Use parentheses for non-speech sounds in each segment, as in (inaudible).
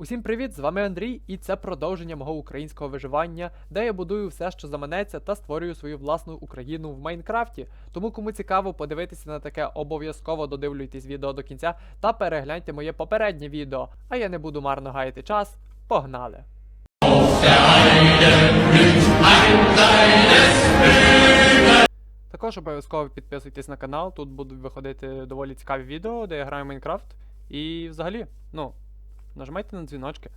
Усім привіт! З вами Андрій, і це продовження мого українського виживання, де я будую все, що заманеться, та створюю свою власну Україну в Майнкрафті. Тому кому цікаво подивитися на таке, обов'язково додивлюйтесь відео до кінця та перегляньте моє попереднє відео. А я не буду марно гаяти час. Погнали! Також обов'язково підписуйтесь на канал, тут будуть виходити доволі цікаві відео, де я граю в Майнкрафт. І взагалі, ну, нажимайте на дзвіночки.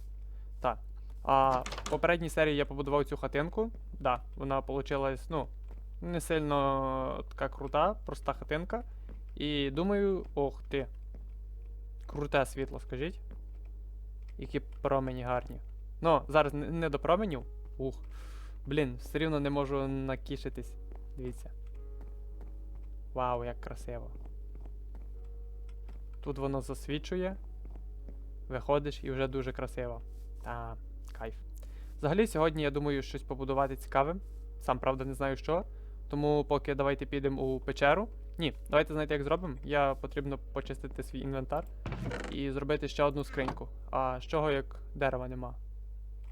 Так. А в попередній серії я побудував цю хатинку. Да, вона вийшла, ну, не сильно така крута, проста хатинка. І думаю, ох ти. Круте світло, скажіть. Які промені гарні. Ну, зараз не, до променів. Ух. Блін, все рівно не можу накішитись. Дивіться. Вау, як красиво. Тут воно засвічує. Виходиш і вже дуже красиво. Та, кайф. Взагалі, сьогодні я думаю щось побудувати цікаве. Сам правда не знаю що. Тому поки давайте підемо у печеру. Ні, давайте знаєте, як зробимо. Я потрібно почистити свій інвентар і зробити ще одну скриньку. А з чого як дерева нема?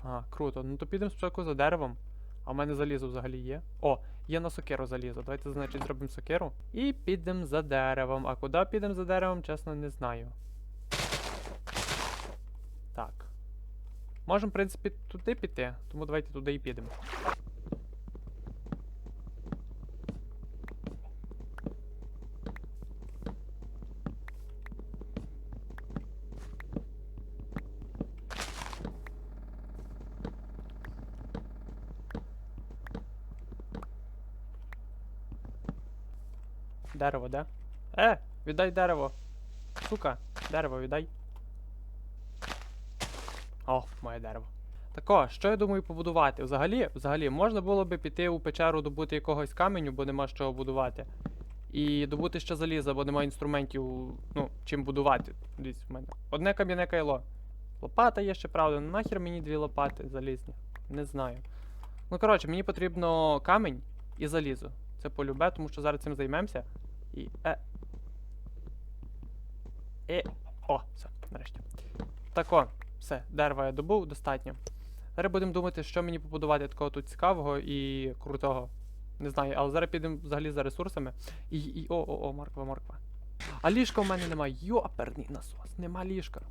Ага, круто. Ну то підемо спочатку за деревом. А в мене залізо взагалі є. О, є на сокиру залізо. Давайте, значить, зробимо сокиру. І підемо за деревом. А куди підемо за деревом, чесно, не знаю. Так. Можемо, в принципі, туди піти, тому давайте туди і підемо. Дерево, де? Е, віддай дерево. Сука, дерево віддай. Дерево. Тако, що я думаю побудувати? Взагалі, взагалі, можна було би піти у печеру добути якогось каменю, бо нема чого будувати. І добути ще заліза, бо немає інструментів, ну, чим будувати. Дивіться, в мене. Одне кам'яне кайло. Лопата є ще, правда. Ну нахер мені дві лопати залізні. Не знаю. Ну, коротше, мені потрібно камінь і залізо. Це полюбе, тому що зараз цим займемося. І. Е. Е. О, все, нарешті. Тако, все, дерева я добув, достатньо. Зараз будемо думати, що мені побудувати такого тут цікавого і крутого. Не знаю, але зараз підемо взагалі за ресурсами. І. і о, о, о, морква, морква. А ліжка в мене немає. Йоперний насос, нема ліжка.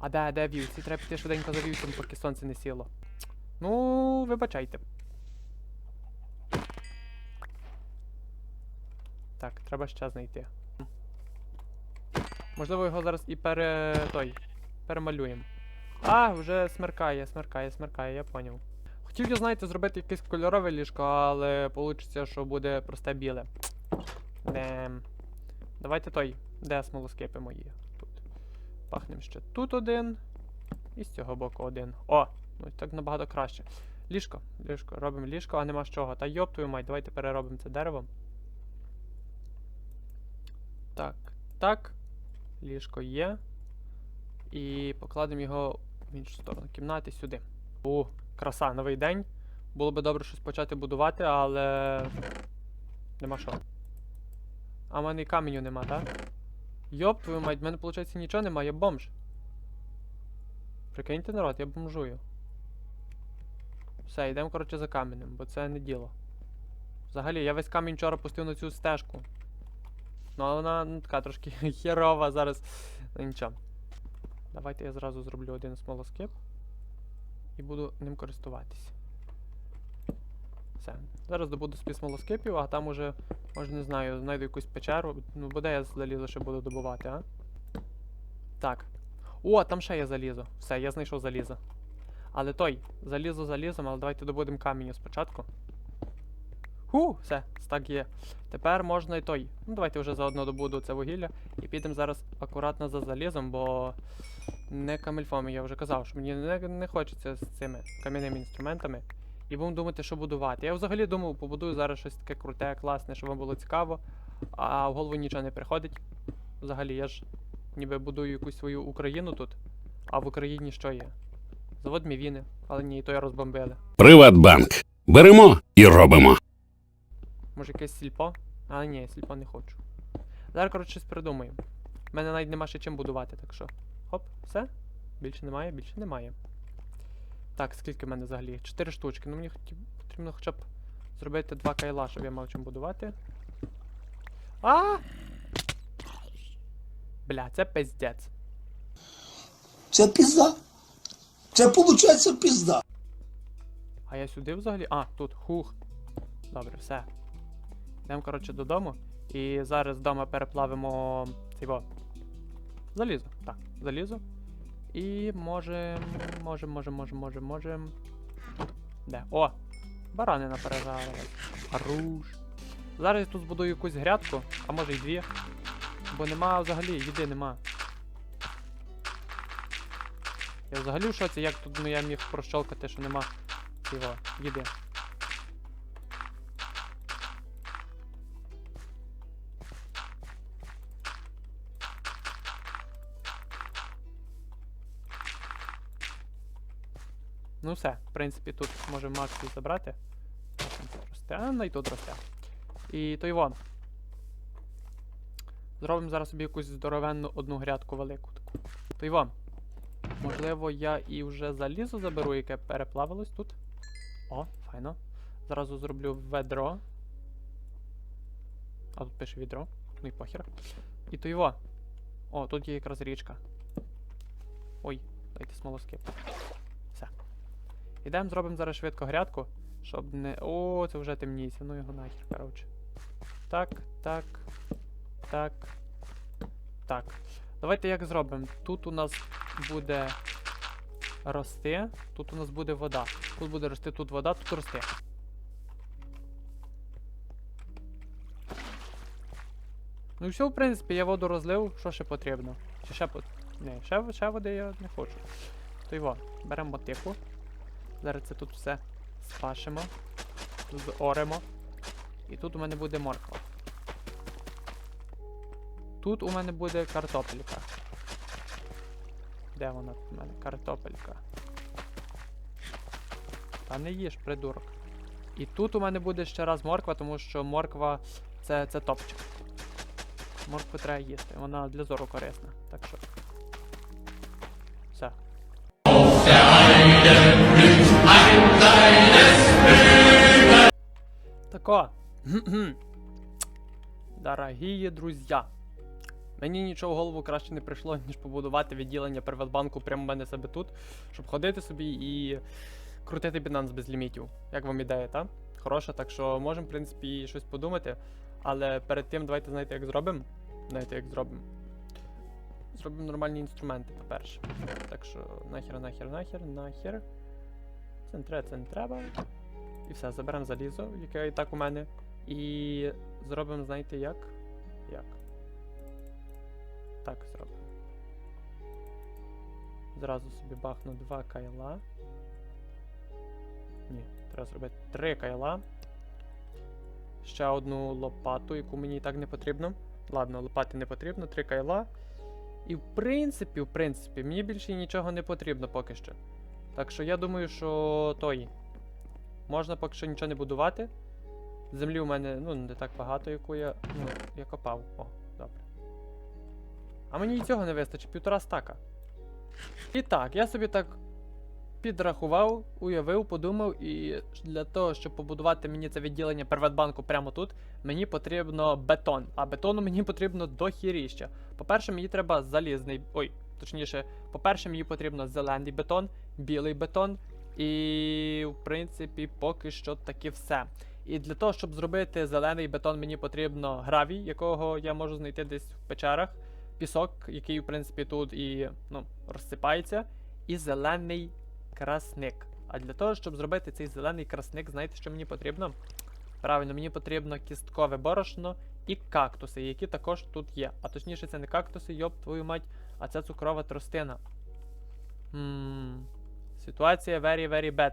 А де, де вівці? Треба піти швиденько за вівцем, поки сонце не сіло. Ну, вибачайте. Так, треба ще знайти. Можливо, його зараз і пере. той. Перемалюємо. А, вже смеркає, смеркає, смеркає, я поняв. Хотів я, знаєте, зробити якесь кольорове ліжко, але вийде, що буде просте біле. Дем. Давайте той. Де смолоскипи мої? Тут. Пахнем ще тут один. І з цього боку один. О! Ну так набагато краще. Ліжко, ліжко, робимо ліжко, а нема з чого. Та йоп твою мать, давайте переробимо це деревом. Так, так. Ліжко є. І покладемо його в іншу сторону кімнати сюди. О, краса, новий день. Було би добре щось почати будувати, але. Нема що. А в мене і каменю нема, так? Йоп, твою мать, в мене, виходить, нічого нема, я бомж. Прикиньте, народ, я бомжую. Все, йдемо, коротше, за каменем, бо це не діло. Взагалі, я весь камінь вчора пустив на цю стежку. Ну, але вона ну, така трошки (laughs) херова зараз. Ну нічого. Давайте я зразу зроблю один смолоскип. І буду ним користуватись. Все. Зараз добуду собі смолоскипів, а там уже, може, не знаю, знайду якусь печеру. Ну, буде я залізо ще буду добувати, а? Так. О, там ще є залізо. Все, я знайшов залізо. Але той, залізо залізом, але давайте добудемо камінь спочатку. Ху, все, стак є. Тепер можна і той. Ну, давайте вже заодно добуду це вугілля. І підемо зараз акуратно за залізом, бо не камельфоми, я вже казав, що мені не, не хочеться з цими кам'яними інструментами. І будемо думати, що будувати. Я взагалі думав, побудую зараз щось таке круте, класне, щоб вам було цікаво. А в голову нічого не приходить. Взагалі, я ж ніби будую якусь свою Україну тут. А в Україні що є? Завод Мівіни, але ні, то я розбомбили. Приватбанк. Беремо і робимо. Може якесь сільпо? Але ні, сільпо не хочу. Зараз, коротше, щось придумаємо. У мене навіть нема ще чим будувати, так що. Хоп. Все? Більше немає, більше немає. Так, скільки в мене взагалі? Чотири штучки. Ну мені хотів- потрібно хоча б зробити два кайла, щоб я мав чим будувати. А! Бля, це пиздець. Це пізда. Це виходить пізда. А я сюди взагалі. А, тут, хух. Добре, все. Йдемо, коротше, додому. І зараз вдома переплавимо цього. Залізо. Так, залізо. І можем. Можем, можем, можем, можем, можем. Де? О! Баранина пережарилась. Харуш. Зараз я тут збудую якусь грядку, а може й дві. Бо нема взагалі, їди нема. Я взагалі в шоці, як тут ну, я міг прощолкати, що нема цього їди. Ну все, в принципі, тут можемо Максі забрати. Росте? А, ну і тут росте. І то Іван. Зробимо зараз собі якусь здоровенну одну грядку велику таку. То Іван. Можливо, я і вже залізо заберу, яке переплавилось тут. О, файно. Зразу зроблю ведро. А тут пише відро. Ну і похер. І то його. О, тут є якраз річка. Ой, дайте смолоскип. Ідемо, зробимо зараз швидко грядку, щоб не. О, це вже темніється. Ну його нахер, коротше. Так, так. Так. Так. Давайте як зробимо. Тут у нас буде рости, тут у нас буде вода. Тут буде рости, тут вода, тут рости. Ну і все, в принципі, я воду розлив, що ще потрібно. Чи ще по... Ні, ще, ще води я не хочу. То його, беремо мотику. Зараз це тут все спашимо. Зоремо. І тут у мене буде морква. Тут у мене буде картопелька. Де вона тут у мене? Картопелька. Та не їж, придурок. І тут у мене буде ще раз морква, тому що морква це, це топчик. Моркву треба їсти, вона для зору корисна. Так що. Тако. (clears throat) Дорогі друзі. Мені нічого в голову краще не прийшло, ніж побудувати відділення Приватбанку прямо в мене себе тут, щоб ходити собі і крутити Binance без лімітів. Як вам ідея, та? Хороша, так що можемо, в принципі, щось подумати. Але перед тим давайте знаєте, як зробимо. Знаєте, як зробимо. Зробимо нормальні інструменти, по-перше. Так що нахер, нахер, нахер, нахер. Це не треба, це не треба. І все, заберемо залізо, яке і так у мене. І зробимо, знаєте, як? Як? Так зробимо. Зразу собі бахну два кайла. Ні, треба зробити три кайла. Ще одну лопату, яку мені і так не потрібно. Ладно, лопати не потрібно, три кайла. І в принципі, в принципі, мені більше нічого не потрібно поки що. Так що я думаю, що той. Можна поки що нічого не будувати. Землі у мене ну, не так багато, яку я. Ну, я копав. О, добре. А мені і цього не вистачить, півтора стака. І так, я собі так підрахував, уявив, подумав, і для того, щоб побудувати мені це відділення Приватбанку прямо тут, мені потрібно бетон. А бетону мені потрібно дохіріща. По-перше, мені треба залізний. Ой, точніше, по-перше, мені потрібно зелений бетон, білий бетон. І, в принципі, поки що таки все. І для того, щоб зробити зелений бетон, мені потрібно гравій, якого я можу знайти десь в печерах, пісок, який, в принципі, тут і ну, розсипається, і зелений красник. А для того, щоб зробити цей зелений красник, знаєте, що мені потрібно? Правильно, мені потрібно кісткове борошно і кактуси, які також тут є. А точніше, це не кактуси, йоп твою мать, а це цукрова тростина. Ммм. Ситуація very very bad.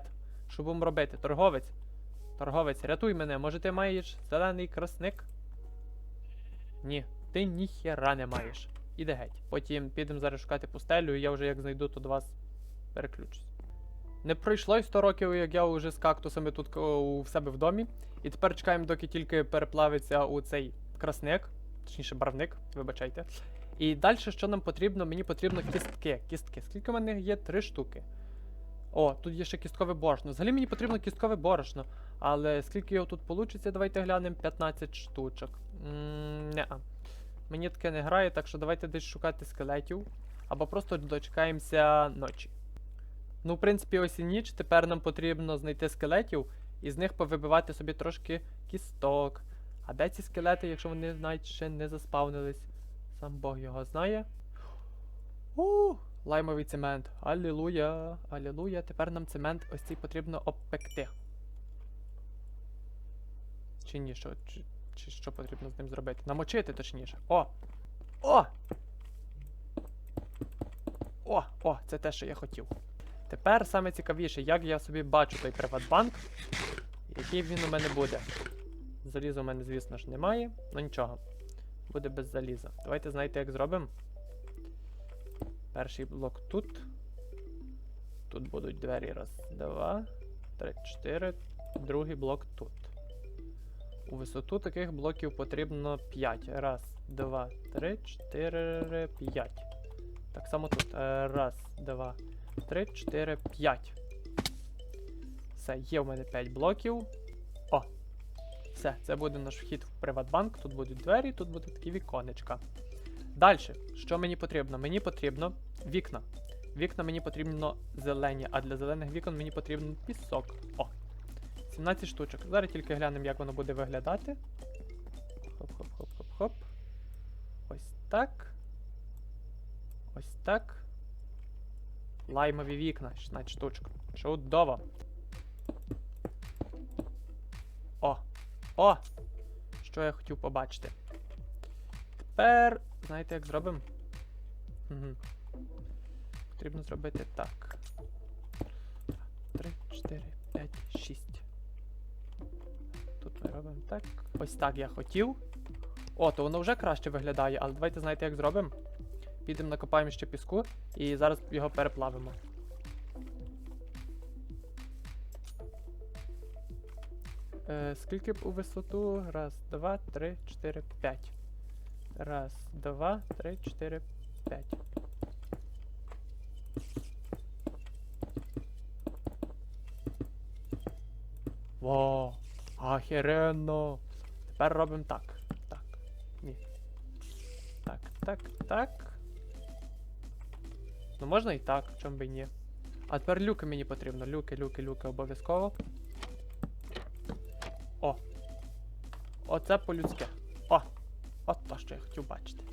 Що будемо робити? Торговець? Торговець, рятуй мене, може ти маєш зелений красник? Ні, ти ніхера не маєш. Іде геть. Потім підемо зараз шукати пустелю, і я вже як знайду, то до вас переключусь. Не пройшло й 100 років, як я вже з кактусами тут у себе в домі. І тепер чекаємо, доки тільки переплавиться у цей красник, точніше барвник, вибачайте. І далі, що нам потрібно? Мені потрібно кістки. Кістки. Скільки в мене є? Три штуки. О, тут є ще кісткове борошно. Взагалі мені потрібно кісткове борошно. Але скільки його тут вийде, давайте глянемо 15 штучок. М, Неа. Мені таке не грає, так що давайте десь шукати скелетів. Або просто дочекаємося ночі. Ну, в принципі, ось і ніч. Тепер нам потрібно знайти скелетів і з них повибивати собі трошки кісток. А де ці скелети, якщо вони навіть ще не заспавнились? Сам Бог його знає. У, лаймовий цемент. Алілуя, алілуя. Тепер нам цемент ось цей потрібно обпекти. Чи ні, що, чи, чи що потрібно з ним зробити? Намочити, точніше. О! О! О! О! Це те, що я хотів. Тепер саме цікавіше, як я собі бачу той Приватбанк, який він у мене буде. Заліза у мене, звісно ж, немає, ну нічого. Буде без заліза. Давайте знаєте, як зробимо. Перший блок тут. Тут будуть двері. Раз, два, три, чотири. Другий блок тут. У висоту таких блоків потрібно 5. Раз, два, три, чотири, п'ять. Так само тут. Е, Раз, два, три, чотири, п'ять. Все, є в мене 5 блоків. О! Все, це буде наш вхід в Приватбанк. Тут будуть двері, тут будуть такі віконечка. Далі, що мені потрібно? Мені потрібно вікна. Вікна мені потрібно зелені, а для зелених вікон мені потрібен пісок. О! 17 штучок. Зараз тільки глянемо, як воно буде виглядати. Хоп-хоп-хоп-хоп-хоп. Ось так. Ось так. Лаймові вікна, 16 штучок. Чудово. О! О! Що я хотів побачити. Тепер, знаєте, як зробимо? Угу. Потрібно зробити так. 3, 4, 5, 6. Тут ми робимо так. Ось так я хотів. О, то воно вже краще виглядає, але давайте знаєте, як зробимо. Підемо накопаємо ще піску і зараз його переплавимо. Е, скільки б у висоту? Раз, два, три, чотири, п'ять. Раз, два, три, чотири, п'ять. Во, охеренно. Тепер робимо так. Так. Ні. Так, так, так. Ну можна і так, чому би ні. А тепер люки мені потрібно. Люки, люки, люки обов'язково. О. Оце по-людськи. О! От то, що я хотів бачити.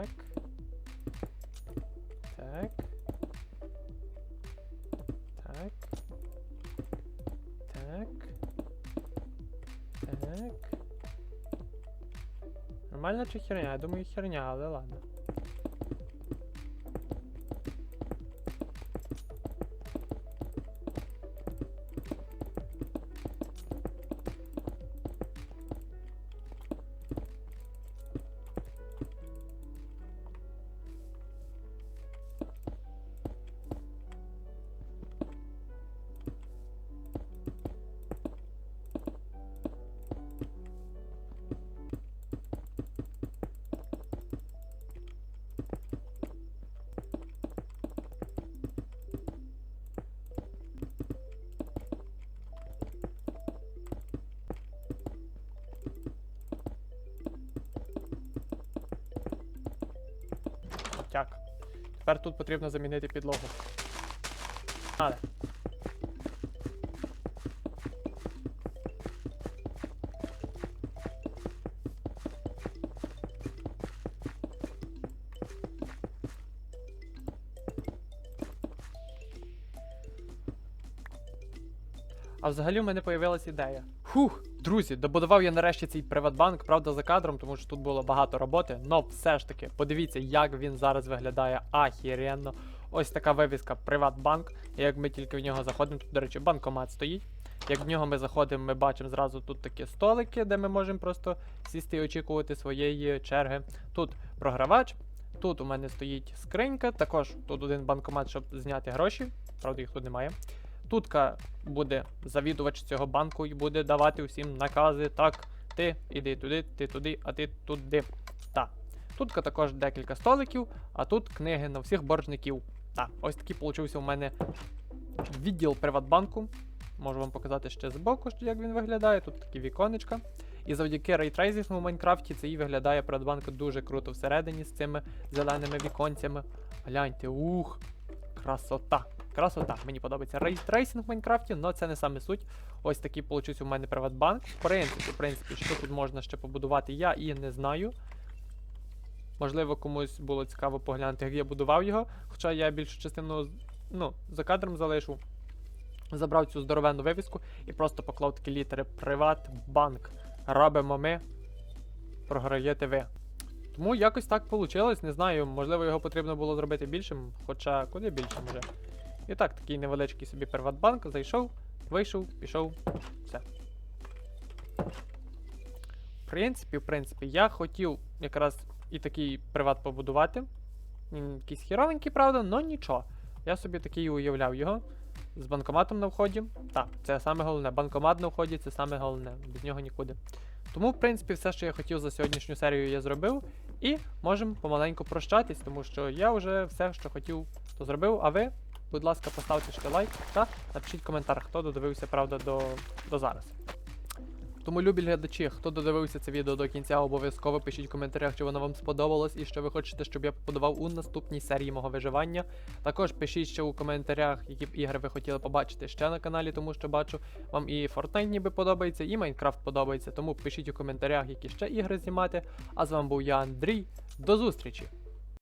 Так. Так. Так. Так. Так. Нормально чи херня? Я думаю, херня, але ладно. Тепер тут потрібно замінити підлогу. Але. А взагалі в мене появилась ідея. Фух! Друзі, добудував я нарешті цей Приватбанк, правда, за кадром, тому що тут було багато роботи. Но все ж таки, подивіться, як він зараз виглядає ахіренно. Ось така вивіска Приватбанк. І як ми тільки в нього заходимо, тут, до речі, банкомат стоїть. Як в нього ми заходимо, ми бачимо зразу тут такі столики, де ми можемо просто сісти і очікувати своєї черги. Тут програвач, тут у мене стоїть скринька, також тут один банкомат, щоб зняти гроші. Правда, їх тут немає. Тутка буде завідувач цього банку і буде давати усім накази. Так, ти іди туди, ти туди, а ти туди. Так. Тутка також декілька столиків, а тут книги на всіх боржників. Так, ось такий получився у мене відділ Приватбанку. Можу вам показати ще збоку, що як він виглядає. Тут такі віконечка. І завдяки рейтрейзингу в Майнкрафті це і виглядає Приватбанк дуже круто всередині з цими зеленими віконцями. Гляньте, ух, красота. Красота. Мені подобається рейтрейсинг в Майнкрафті, але це не саме суть. Ось такий получився у мене Приватбанк. В принципі, в принципі, що тут можна ще побудувати, я і не знаю. Можливо, комусь було цікаво поглянути, як я будував його. Хоча я більшу частину ну, за кадром залишу. Забрав цю здоровенну вивіску і просто поклав такі літери Приватбанк. Робимо ми. Програєте ви. Тому якось так вийшло. Не знаю, можливо, його потрібно було зробити більшим, хоча куди більшим вже. І так, такий невеличкий собі Приватбанк. Зайшов, вийшов, пішов. Все. В принципі, в принципі, я хотів якраз і такий приват побудувати. Він якийсь хіровенький, правда, але нічого. Я собі такий уявляв його. З банкоматом на вході. Так, це саме головне. Банкомат на вході це саме головне. Без нього нікуди. Тому, в принципі, все, що я хотів за сьогоднішню серію, я зробив. І можемо помаленьку прощатись, тому що я вже все, що хотів, то зробив. А ви, будь ласка, поставте ще лайк та напишіть коментар, хто додивився, правда, до, до зараз. Тому, любі глядачі, хто додивився це відео до кінця, обов'язково пишіть в коментарях, чи воно вам сподобалось і що ви хочете, щоб я побудував у наступній серії мого виживання. Також пишіть ще у коментарях, які б ігри ви хотіли побачити ще на каналі, тому що бачу, вам і Fortnite ніби подобається, і Minecraft подобається. Тому пишіть у коментарях, які ще ігри знімати. А з вами був я, Андрій. До зустрічі!